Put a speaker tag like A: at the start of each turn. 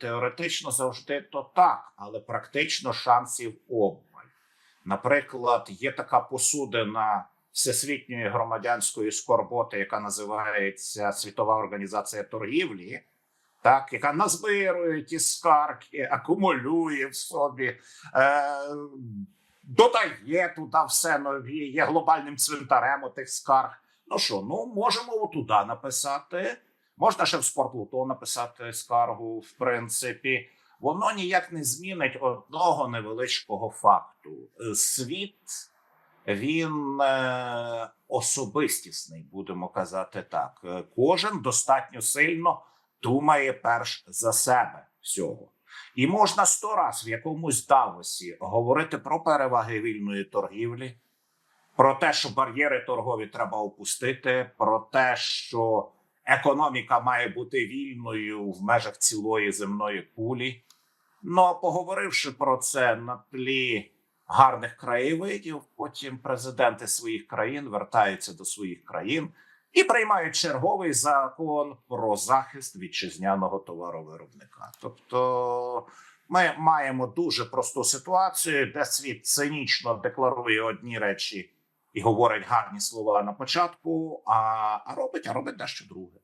A: теоретично завжди то так, але практично шансів обмаль. Наприклад, є така посудина всесвітньої громадянської скорботи, яка називається Світова організація торгівлі, так, яка назбирує ті скарги, акумулює в собі, е, додає туди все нові, є глобальним цвинтарем отих скарг. Ну що, ну можемо отуди написати. Можна ще в спортлото написати скаргу, в принципі. Воно ніяк не змінить одного невеличкого факту. Світ він е, особистісний, будемо казати так. Кожен достатньо сильно думає перш за себе всього. І можна сто раз в якомусь Давосі говорити про переваги вільної торгівлі, про те, що бар'єри торгові треба опустити, про те, що економіка має бути вільною в межах цілої земної кулі. Ну поговоривши про це на тлі гарних краєвидів, потім президенти своїх країн вертаються до своїх країн і приймають черговий закон про захист вітчизняного товаровиробника. Тобто ми маємо дуже просту ситуацію, де світ цинічно декларує одні речі і говорить гарні слова на початку, а робить, а робить дещо друге.